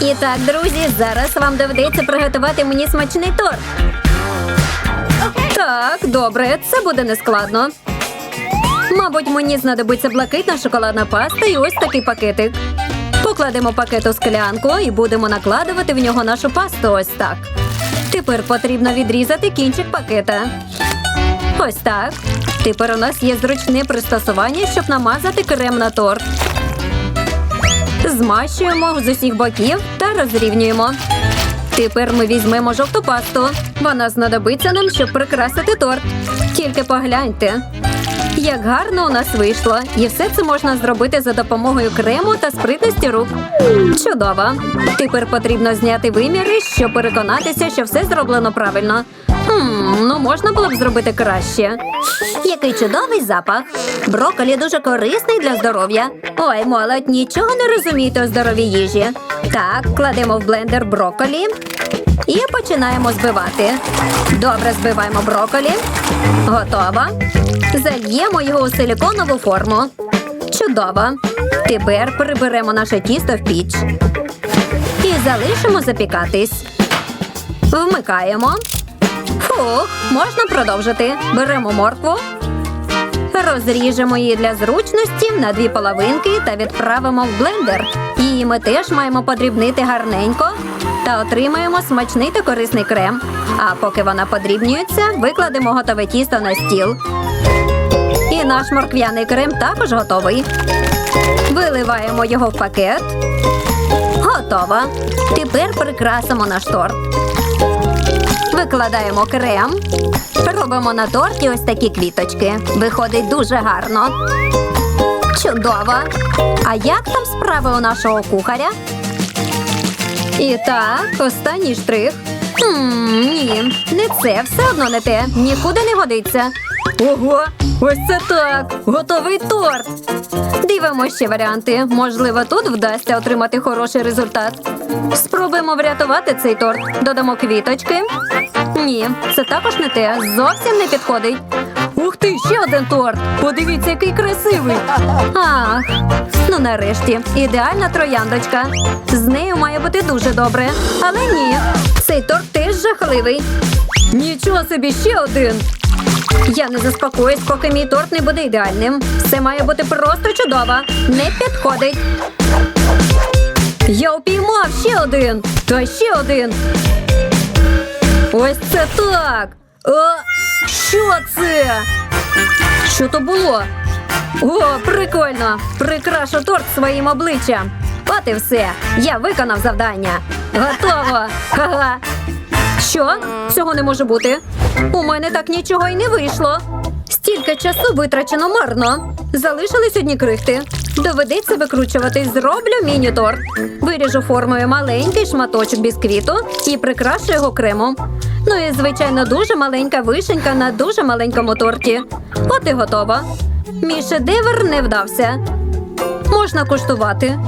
І так, друзі, зараз вам доведеться приготувати мені смачний торт. Так, добре, це буде нескладно. Мабуть, мені знадобиться блакитна шоколадна паста і ось такий пакетик. Покладемо пакет у склянку і будемо накладувати в нього нашу пасту ось так. Тепер потрібно відрізати кінчик пакета. Ось так. Тепер у нас є зручне пристосування, щоб намазати крем на торт. Змащуємо з усіх боків та розрівнюємо. Тепер ми візьмемо жовту пасту. Вона знадобиться нам, щоб прикрасити торт. Тільки погляньте, як гарно у нас вийшло. І все це можна зробити за допомогою крему та спритності рук. Чудово. Тепер потрібно зняти виміри, щоб переконатися, що все зроблено правильно. Ну можна було б зробити краще. Який чудовий запах. Брокколі дуже корисний для здоров'я. Ой, молодь, нічого не розумієте у здоровій їжі. Так, кладемо в блендер брокколі і починаємо збивати. Добре збиваємо брокколі. Готово. Зальємо його у силіконову форму. Чудово. Тепер приберемо наше тісто в піч. І залишимо запікатись. Вмикаємо. Фух, можна продовжити. Беремо моркву. Розріжемо її для зручності на дві половинки та відправимо в блендер. Її ми теж маємо подрібнити гарненько та отримаємо смачний та корисний крем. А поки вона подрібнюється, викладемо готове тісто на стіл. І наш морквяний крем також готовий. Виливаємо його в пакет. Готово. Тепер прикрасимо наш торт. Викладаємо крем. Робимо на торті ось такі квіточки. Виходить дуже гарно. Чудово. А як там справи у нашого кухаря? І так, останній штрих. Хм, ні, не це, все одно не те. Нікуди не годиться. Ого, ось це так. Готовий торт. Дивимо ще варіанти. Можливо, тут вдасться отримати хороший результат. Спробуємо врятувати цей торт. Додамо квіточки. Ні, це також не те. Зовсім не підходить. Ух ти, ще один торт! Подивіться, який красивий. Ах, ну нарешті, ідеальна трояндочка. З нею має бути дуже добре. Але ні, цей торт теж жахливий. Нічого собі ще один. Я не заспокоюсь, поки мій торт не буде ідеальним. Все має бути просто чудово. Не підходить. Я упіймав ще один. Та ще один. Ось це так. О, що це? Що то було? О, прикольно! Прикрашу торт своїм обличчям. От і все. Я виконав завдання. Готово. Ха-ха. Що? Цього не може бути. У мене так нічого й не вийшло. Стільки часу витрачено марно. Залишились одні крихти. Доведеться викручувати. Зроблю міні-торт. Виріжу формою маленький шматочок бісквіту і прикрашу його кремом. Ну і, звичайно, дуже маленька вишенька на дуже маленькому торті. От і готово. Мій шедевр не вдався. Можна куштувати.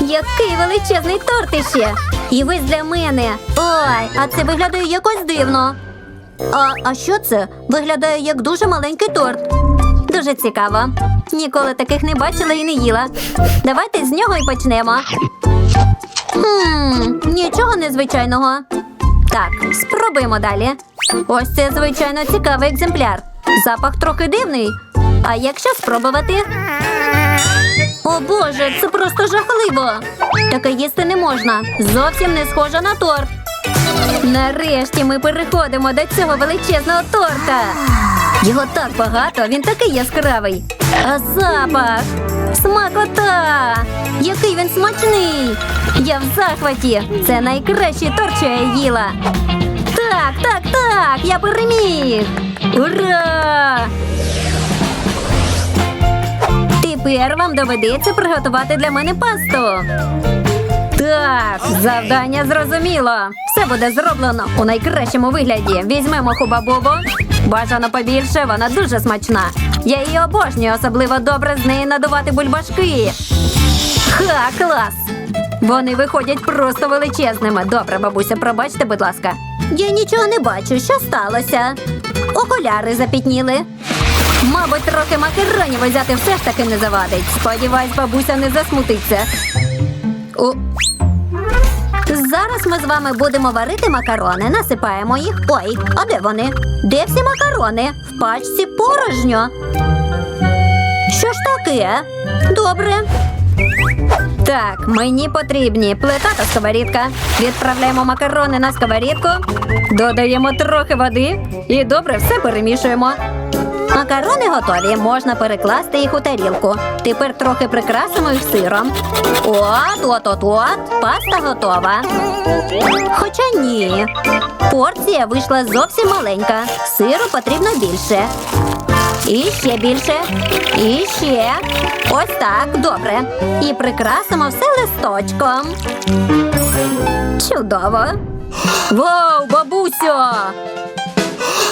Який величезний торт іще! І весь для мене. Ой, а це виглядає якось дивно. А, а що це? Виглядає як дуже маленький торт. Дуже цікаво. Ніколи таких не бачила і не їла. Давайте з нього і почнемо. Хм, нічого незвичайного. Так, спробуємо далі. Ось це, звичайно, цікавий екземпляр. Запах трохи дивний. А якщо спробувати? О Боже, це просто жахливо. Таке їсти не можна. Зовсім не схоже на торт. Нарешті ми переходимо до цього величезного торта. Його так багато, він такий яскравий. А запах! Смакота! Який він смачний! Я в захваті! Це найкращий торт, що я їла. Так, так, так, я переміг! Ура! Тепер вам доведеться приготувати для мене пасту. Так, завдання зрозуміло. Все буде зроблено у найкращому вигляді. Візьмемо хуба-бобу. Бажано побільше, вона дуже смачна. Я її обожнюю, особливо добре з неї надувати бульбашки. Ха, клас! Вони виходять просто величезними. Добре, бабуся, пробачте, будь ласка. Я нічого не бачу, що сталося. Окуляри запітніли. Мабуть, трохи макаронів взяти все ж таки не завадить. Сподіваюсь, бабуся не засмутиться. О. Зараз ми з вами будемо варити макарони, насипаємо їх. Ой, а де вони? Де всі макарони? В пачці порожньо. Що ж таке? Добре. Так, мені потрібні плита та сковорідка. Відправляємо макарони на сковорідку, додаємо трохи води і добре все перемішуємо. Макарони готові, можна перекласти їх у тарілку. Тепер трохи прикрасимо їх сиром. От, от, от, от, паста готова. Хоча ні. Порція вийшла зовсім маленька. Сиру потрібно більше. І ще більше. І ще. Ось так, добре. І прикрасимо все листочком. Чудово. Вау, бабуся!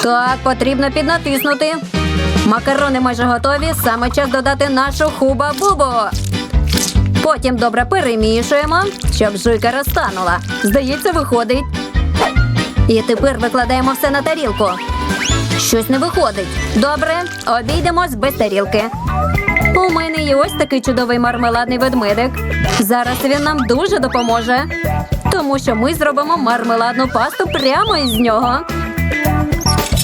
Так, потрібно піднатиснути. Макарони майже готові. Саме час додати нашу хуба-бубу. Потім добре перемішуємо, щоб жуйка розтанула. Здається, виходить. І тепер викладаємо все на тарілку. Щось не виходить. Добре, обійдемось без тарілки. У мене є ось такий чудовий мармеладний ведмедик. Зараз він нам дуже допоможе, тому що ми зробимо мармеладну пасту прямо із нього.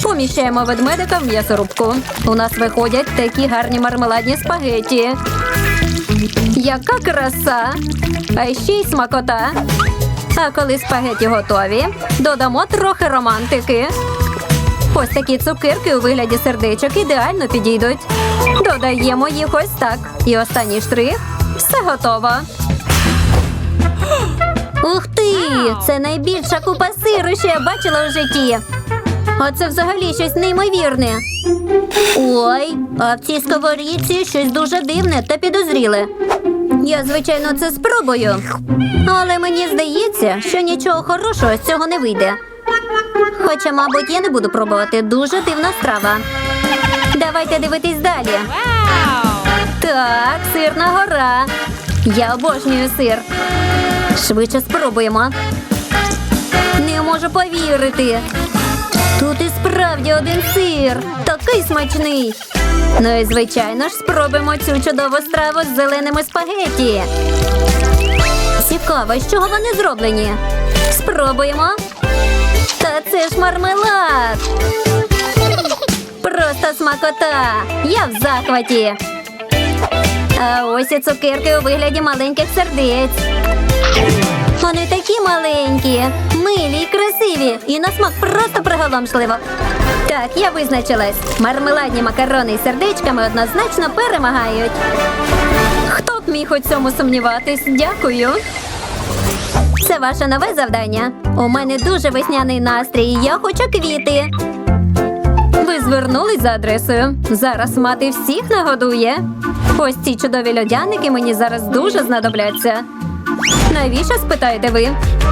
Поміщаємо ведмедика в м'ясорубку. У нас виходять такі гарні мармеладні спагеті. Яка краса! А ще й смакота. А коли спагеті готові, додамо трохи романтики. Ось такі цукерки у вигляді сердечок ідеально підійдуть. Додаємо їх ось так. І останній штрих все готово. Ух ти! Це найбільша купа сиру, що я бачила у житті. А це взагалі щось неймовірне. Ой, а в цій сковорідці щось дуже дивне та підозріле. Я, звичайно, це спробую. Але мені здається, що нічого хорошого з цього не вийде. Хоча, мабуть, я не буду пробувати. Дуже дивна страва. Давайте дивитись далі. Так, сирна гора. Я обожнюю сир. Швидше спробуємо. Не можу повірити. Тут і справді один сир. Такий смачний. Ну і звичайно ж спробуємо цю чудову страву з зеленими спагеті. Цікаво, з чого вони зроблені. Спробуємо. Та це ж мармелад. Просто смакота. Я в захваті. А ось і цукерки у вигляді маленьких сердець. Вони такі маленькі, милі красиві, і на смак просто приголомшливо. Так, я визначилась. Мармеладні макарони із сердечками однозначно перемагають. Хто б міг у цьому сумніватись? Дякую. Це ваше нове завдання. У мене дуже весняний настрій. Я хочу квіти. Ви звернулись за адресою. Зараз мати всіх нагодує. Ось ці чудові льодяники мені зараз дуже знадобляться. Навіщо спитаєте ви?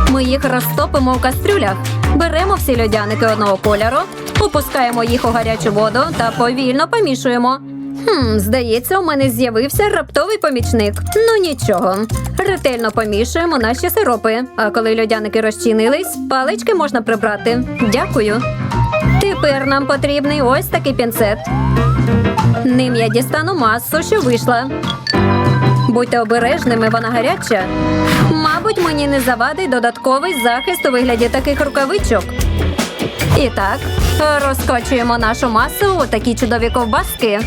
Ми їх розтопимо у кастрюлях. Беремо всі льодяники одного кольору, опускаємо їх у гарячу воду та повільно помішуємо. Хм, здається, у мене з'явився раптовий помічник. Ну нічого. Ретельно помішуємо наші сиропи. А коли льодяники розчинились, палички можна прибрати. Дякую. Тепер нам потрібний ось такий пінцет. Ним я дістану масу, що вийшла. Будьте обережними, вона гаряча. Мабуть, мені не завадить додатковий захист у вигляді таких рукавичок. І так, розкочуємо нашу масу у такі чудові ковбаски.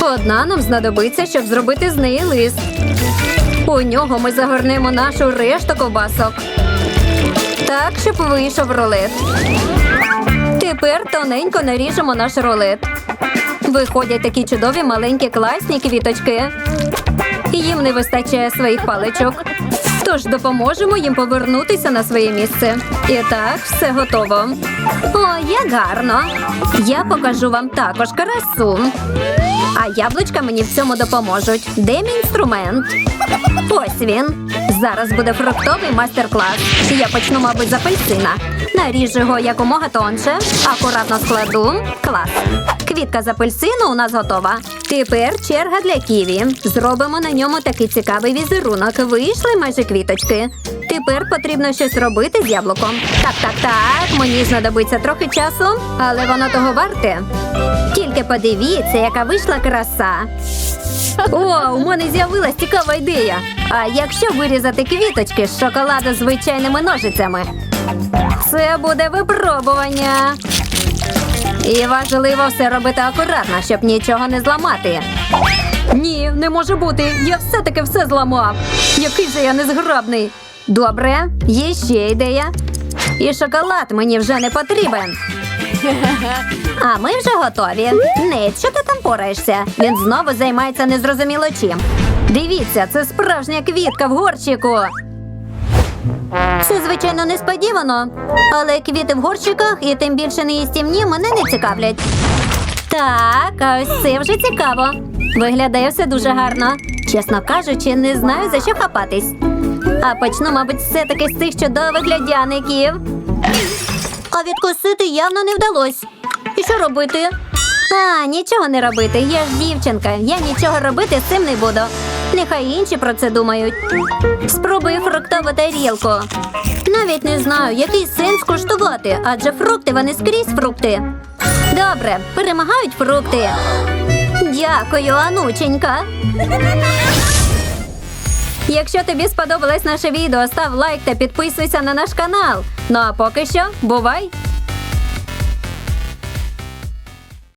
Одна нам знадобиться, щоб зробити з неї лист. У нього ми загорнемо нашу решту ковбасок. Так, щоб вийшов рулет. Тепер тоненько наріжемо наш рулет. Виходять такі чудові маленькі класні квіточки. Їм не вистачає своїх паличок. Тож допоможемо їм повернутися на своє місце. І так, все готово. О, як гарно! Я покажу вам також красу. А яблучка мені в цьому допоможуть. Де мій інструмент? Ось він. Зараз буде фруктовий майстер-клас. Я почну, мабуть, з апельсина. Наріжу його якомога тонше. Акуратно складу. Клас. Квітка з апельсину у нас готова. Тепер черга для ківі. Зробимо на ньому такий цікавий візерунок. Вийшли майже квіточки. Тепер потрібно щось робити з яблуком. Так, так, так. Мені знадобиться трохи часу, але воно того варте. Тільки подивіться, яка вийшла краса. О, у мене з'явилась цікава ідея. А якщо вирізати квіточки з шоколаду звичайними ножицями? Це буде випробування. І важливо все робити акуратно, щоб нічого не зламати. Ні, не може бути. Я все-таки все зламав. Який же я незграбний. Добре, є ще ідея. І шоколад мені вже не потрібен. А ми вже готові. Нейт, що ти там пораєшся? Він знову займається незрозуміло чим. Дивіться, це справжня квітка в горщику. Це, звичайно, несподівано, але квіти в горщиках і тим більше неїстівні мене не цікавлять. Так, а ось це вже цікаво. Виглядає все дуже гарно. Чесно кажучи, не знаю за що хапатись. А почну, мабуть, все-таки з цих чудових глядяників. А відкусити явно не вдалося. І що робити? А, нічого не робити. Я ж дівчинка. Я нічого робити з цим не буду. Нехай інші про це думають. Спробую фруктову тарілку. Навіть не знаю, який сенс куштувати, адже фрукти вони скрізь фрукти. Добре, перемагають фрукти. Дякую, Анученька. Якщо тобі сподобалось наше відео, став лайк та підписуйся на наш канал. Ну а поки що, бувай!